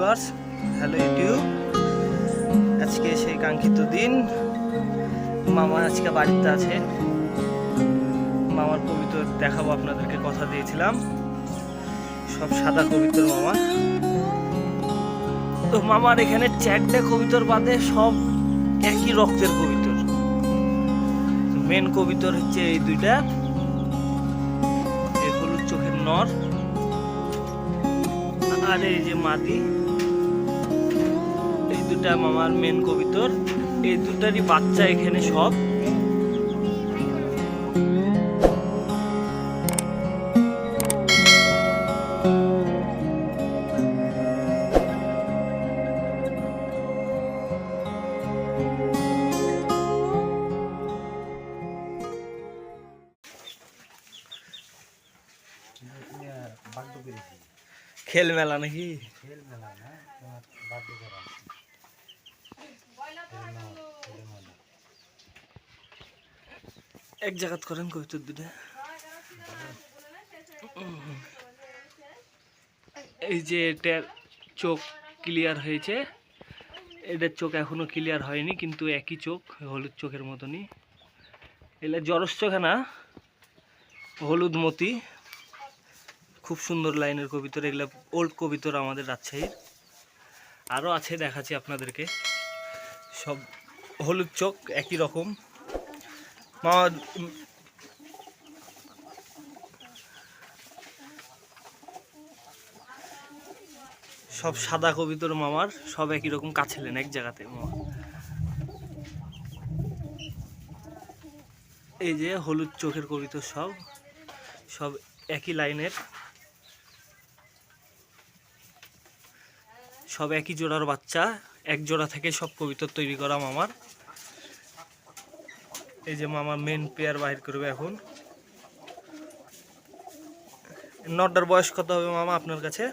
Viewers hello YouTube আজকে সেই কাঙ্ক্ষিত দিন। মামা আজকে বাড়িতে আছে। মামার কবিতর দেখাবো, আপনাদেরকে কথা দিয়েছিলাম। সব সাদা কবিতর মামা। তো মামার এখানে চারটে কবিতর বাদে সব একই রক্তের কবিতর। মেন কবিতর হচ্ছে এই দুইটা। এই হলুদ চোখের নর। আর এই যে মাদি। এই দুটা মামার মেন কবিতর এই দুটারই বাচ্চা এখানে সব। খেল মেলা নাকি? এক জায়গাত করেন কবিতর দুটা? এই যে এটার চোখ ক্লিয়ার হয়েছে। এটার চোখ এখনও ক্লিয়ার হয়নি, কিন্তু একই চোখ, হলুদ চোখের মতনই। এগুলা জরস চোখে না, হলুদ মতি। খুব সুন্দর লাইনের কবিতর, এগুলো ওল্ড কবিতর আমাদের রাজশাহীর। আরও আছে, দেখাচ্ছি আপনাদেরকে। সব হলুদ চোখ, একই রকম। সব সাদা কবিতর মামার, সব একই রকম কাছেলেন এক জায়গাতে, মামা। এই যে হলুদ চোখের কবিতর সব সব একই লাইনের। সব একই জোড়ার বাচ্চা এক জোড়া থেকে সব কবিতর তৈরি করা মামার এই যে মামা মেন পেয়ার বাহির করবে এখন। নটার বয়স কত হবে মামা আপনার কাছে?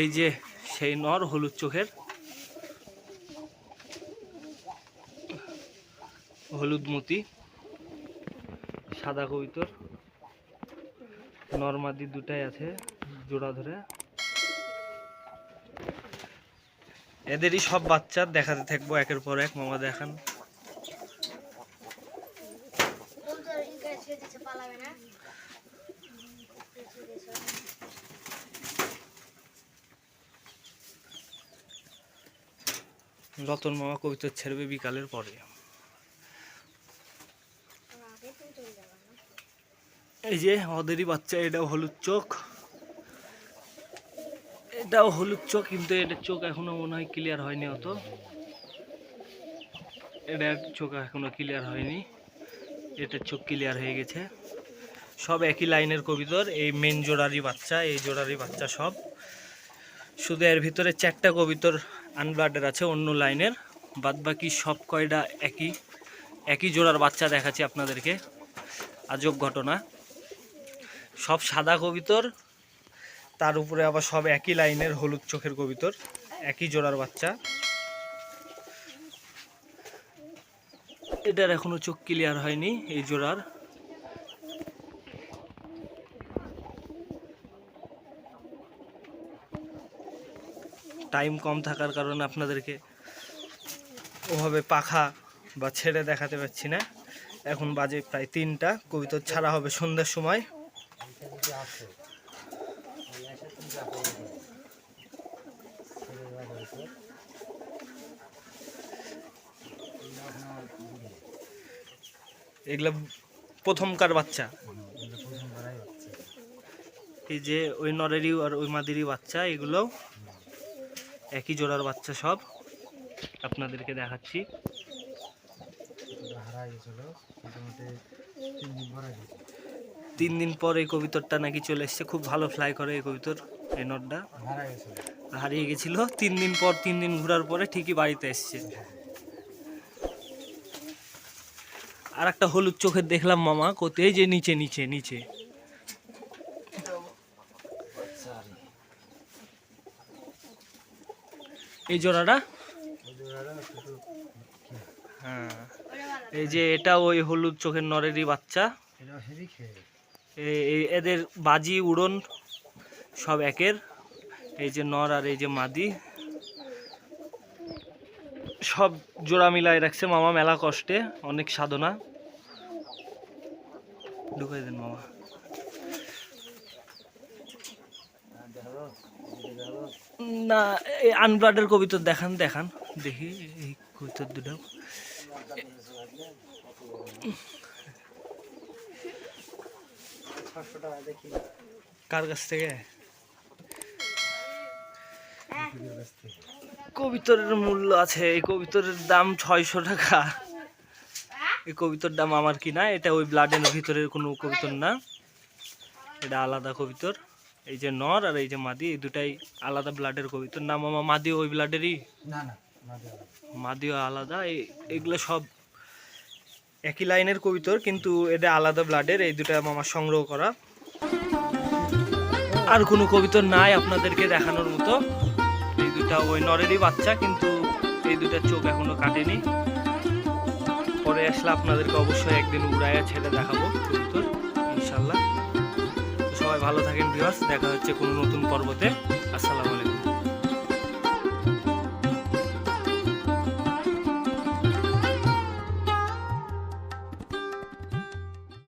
এই যে সেই নর হলুদ চোখের। হলুদ মতি, সাদা কবিতর। নর্মাদি দুটাই আছে, জোড়া ধরে। এদেরই সব বাচ্চা, দেখাতে থাকব একের পর এক, মামা দেখান। রতন মামা কবিতা ছেড়বে বিকালের পরে। এই যে ওদেরই বাচ্চা, এটাও হলুদ চোখ। এটাও হলুদ চোখ, কিন্তু এটার চোখ এখনও মনে হয় ক্লিয়ার হয়নি অত। এটার চোখ এখনও ক্লিয়ার হয়নি। এটার চোখ ক্লিয়ার হয়ে গেছে। সব একই লাইনের কবিতর, এই মেন জোড়ারই বাচ্চা, এই জোড়ারই বাচ্চা সব। শুধু এর ভিতরে চারটা কবিতর আনব্লাডের আছে, অন্য লাইনের। বাদ বাকি সব কয়টা একই একই জোড়ার বাচ্চা দেখাচ্ছি আপনাদেরকে। আজব ঘটনা। সব সাদা কবিতর, তার উপরে আবার সব একই লাইনের হলুদ চোখের কবিতর, একই জোড়ার বাচ্চা। এটার এখনও চোখ ক্লিয়ার হয়নি এই জোড়ার। টাইম কম থাকার কারণে আপনাদেরকে ওভাবে পাখা বা ছেড়ে দেখাতে পারছি না। এখন বাজে প্রায় তিনটা, কবিতর ছাড়া হবে সন্ধ্যার সময় এইটা যদি আসে এই এসে তুমি যা করবে ছেড়ে দেওয়া হয়েছে এগুলো প্রথমকার বাচ্চা? এই যে ওই নরেরই আর ওই মাদিরই বাচ্চা, এগুলো একই জোড়ার বাচ্চা সব। আপনাদেরকে দেখাচ্ছি। তিন দিন পর এই কবিতরটা নাকি চলে এসছে। খুব ভালো ফ্লাই করে এই কবিতর। এই নটটা হারিয়ে গেছিল। তিন দিন পর তিন দিন ঘোরার পরে ঠিকই বাড়িতে এসছে। আর একটা হলুদ চোখের দেখলাম মামা কোথায় যে নিচে নিচে নিচে। এই জোড়াটা? হ্যাঁ। এই যে এটা ওই হলুদ চোখের নরেরই বাচ্চা। এদের বাজি উড়ন সব একের, এই যে নর আর এই যে মাদি। সব জোড়া মিলাই রাখছে মামা, মেলা কষ্টে, অনেক সাধনা। ঢুকাই দেন মামা। না, এই আনব্লাডের কবিতর দেখান দেখান। দেখি, এই কবিতর দুটো। কার কাছ থেকে? কবিতরের মূল্য আছে। এই কবিতরের দাম ছয়শো টাকা। এই কবিতর দাম আমার কিনা এটা ওই ব্লাডের ভিতরের কোনো কবিতর না। এটা আলাদা কবিতর। এই যে নর আর এই যে মাদি এই দুটাই আলাদা ব্লাডের কবিতর। নাম আমার মাদি ওই ব্লাডেরই না না না মাদিও আলাদা। এই এগুলো সব একই লাইনের কবিতর কিন্তু এটা আলাদা ব্লাডের এই দুটা আমার সংগ্রহ করা। আর কোনো কবিতর নাই আপনাদেরকে দেখানোর মতো। এই দুটা ওই নরেরই বাচ্চা, কিন্তু এই দুটা চোখ এখনও কাটেনি। পরে আসলে আপনাদেরকে অবশ্যই একদিন উড়াইয়া ছেড়ে দেখাবো কবুতর, ইনশাল্লাহ। সবাই ভালো থাকেন বিবাস দেখা হচ্ছে কোনো নতুন পর্বতে। আসসালামু আলাইকুম।